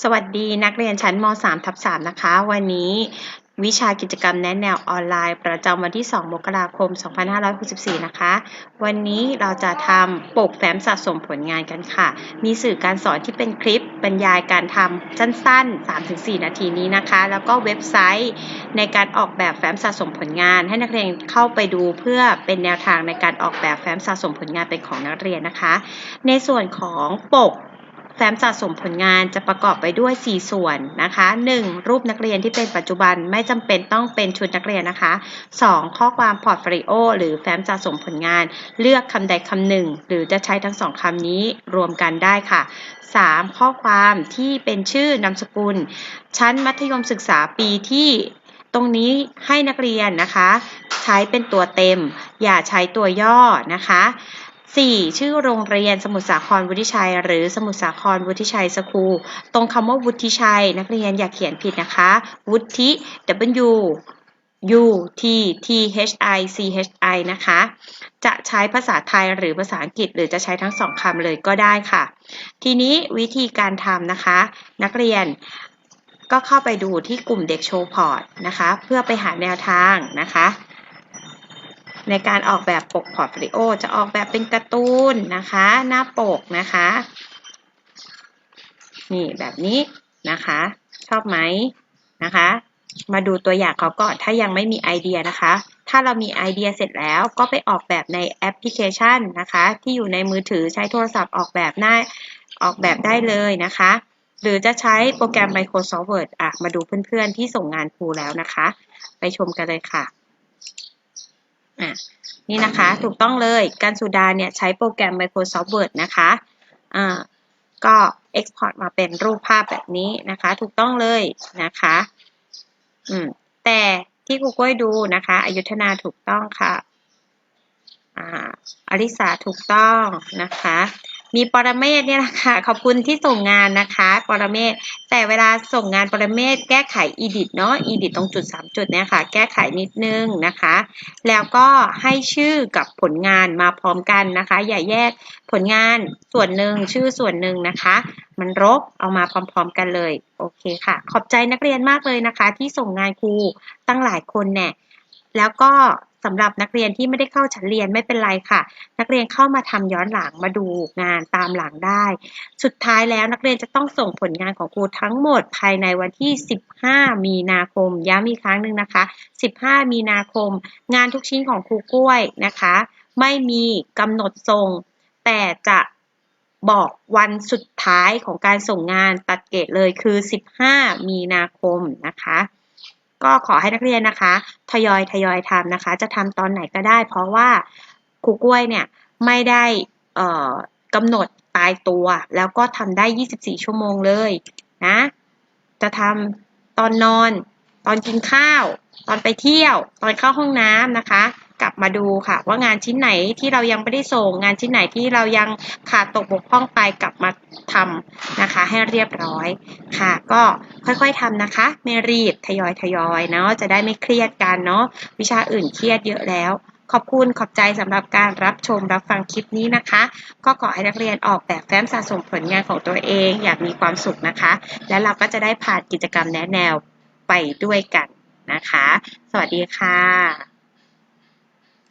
สวัสดีนักเรียนชั้นม .3 ทับ3นะคะ วันนี้วิชากิจกรรมแนะแนวออนไลน์ ประจำวันที่ 2 มกราคม 2564 นะคะ วันนี้เราจะทำปกแฟ้มสะสมผลงานกันค่ะ มีสื่อการสอนที่เป็นคลิปบรรยายการทำสั้นๆ 3-4 นาทีนี้นะคะ แล้วก็เว็บไซต์ในการออกแบบแฟ้มสะสมผลงาน ให้นักเรียนเข้าไปดูเพื่อเป็นแนวทางในการออกแบบแฟ้มสะสมผลงานเป็นของนักเรียนนะคะ ในส่วนของปก แฟ้มสะสมผลงานจะประกอบไปด้วย 4 ส่วนนะคะ 1. รูปนักเรียนที่เป็นปัจจุบันไม่จำเป็นต้องเป็นชุดนักเรียนนะคะ 2. ข้อความพอร์ตโฟลิโอหรือแฟ้มสะสมผลงาน เลือกคำใดคำหนึ่ง หรือจะใช้ทั้งสองคำนี้รวมกันได้ค่ะ 3. ข้อความที่เป็นชื่อนามสกุล ชั้นมัธยมศึกษาปีที่ตรงนี้ให้นักเรียนนะคะ ใช้เป็นตัวเต็ม อย่าใช้ตัวย่อนะคะ 4. ชื่อโรงเรียนสมุทรสาครวุฒิชัย หรือสมุทรสาครวุฒิชัยสคูลตรงคำว่าวุฒิชัย นักเรียนอย่าเขียนผิดนะคะ วุฒิ W U T T H I C H I นะคะ จะใช้ภาษาไทยหรือภาษาอังกฤษ หรือจะใช้ทั้งสองคำเลยก็ได้ค่ะ ทีนี้วิธีการทำนะคะ นักเรียนก็เข้าไปดูที่กลุ่มเด็กโชว์พอร์ตนะคะ เพื่อไปหาแนวทางนะคะ ในการออกแบบปกพอร์ตโฟลิโอจะออกแบบเป็นการ์ตูนนะคะ หน้าปกนะคะ นี่แบบนี้นะคะ ชอบไหมนะคะ มาดูตัวอย่างเขาก่อนถ้ายังไม่มีไอเดียนะคะ ถ้าเรามีไอเดียเสร็จแล้วก็ไปออกแบบในแอปพลิเคชันนะคะ ที่อยู่ในมือถือใช้โทรศัพท์ออกแบบหน้าออกแบบได้เลยนะคะ หรือจะใช้โปรแกรม Microsoft Word อะ มาดูเพื่อนๆที่ส่งงานครูแล้วนะคะ ไปชมกันเลยค่ะ อะนี่นะคะถูกต้องเลยการสุดาเนี่ยใช้โปรแกรม Microsoft Word นะคะอ่าก็ Export มาเป็นรูปภาพแบบนี้นะคะ ถูกต้องเลยนะคะอืมแต่ที่ครูก้อยดูนะคะอยุธนาถูกต้องค่ะอ่าอลิสาถูกต้องนะคะ มีปรเมศเนี่ยนะคะขอบคุณที่ส่งงานนะคะ ปรเมศแต่เวลาส่งงานปรเมศแก้ไข edit เนาะ edit ตรงจุด 3 จุดเนี่ยค่ะ แก้ไขนิดนึงนะคะ แล้วก็ให้ชื่อกับผลงานมาพร้อมกันนะคะ อย่าแยกผลงานส่วนหนึ่งชื่อส่วนหนึ่งนะคะ มันรบเอามาพร้อมๆกันเลย โอเคค่ะ ขอบใจนักเรียนมากเลยนะคะ ที่ส่งงานครูตั้งหลายคนเนี่ยแล้วก็ สำหรับนักเรียนที่ไม่ได้เข้าชั้นเรียนไม่เป็นไรค่ะ นักเรียนเข้ามาทำย้อนหลังมาดูงานตามหลังได้ สุดท้ายแล้วนักเรียนจะต้องส่งผลงานของครูทั้งหมดภายในวันที่ 15 มีนาคม ย้ำอีกครั้งหนึ่งนะคะ 15 มีนาคม งานทุกชิ้นของครูกล้วยนะคะ ไม่มีกำหนดส่ง แต่จะบอกวันสุดท้ายของการส่งงานตัดเกรดเลยคือ 15 มีนาคมนะคะ ก็ขอให้นักเรียนนะคะ ทยอยทยอยทำนะคะ จะทำตอนไหนก็ได้ เพราะว่าครูกล้วยเนี่ยไม่ได้กำหนดตายตัว แล้วก็ทำได้ 24 ชั่วโมงเลยนะ จะทำตอนนอน ตอนกินข้าว ตอนไปเที่ยว ตอนเข้าห้องน้ำนะคะ กลับมาดูค่ะ ว่างานชิ้นไหนที่เรายังไม่ได้ส่ง งานชิ้นไหนที่เรายังขาดตกบกพร่องไปกลับมาทำนะคะ ให้เรียบร้อยค่ะ ก็ ค่อยๆทำนะคะ ไม่รีบทยอยทยอยเนาะจะได้ไม่เครียดกันเนาะวิชาอื่นเครียดเยอะแล้ว ขอบคุณขอบใจสำหรับการรับชมรับฟังคลิปนี้นะคะ ก็ขอให้นักเรียนออกแบบแฟ้มสะสมผลงานของตัวเองอยากมีความสุขนะคะ และเราก็จะได้ผ่านกิจกรรมแนะแนวไปด้วยกันนะคะ สวัสดีค่ะ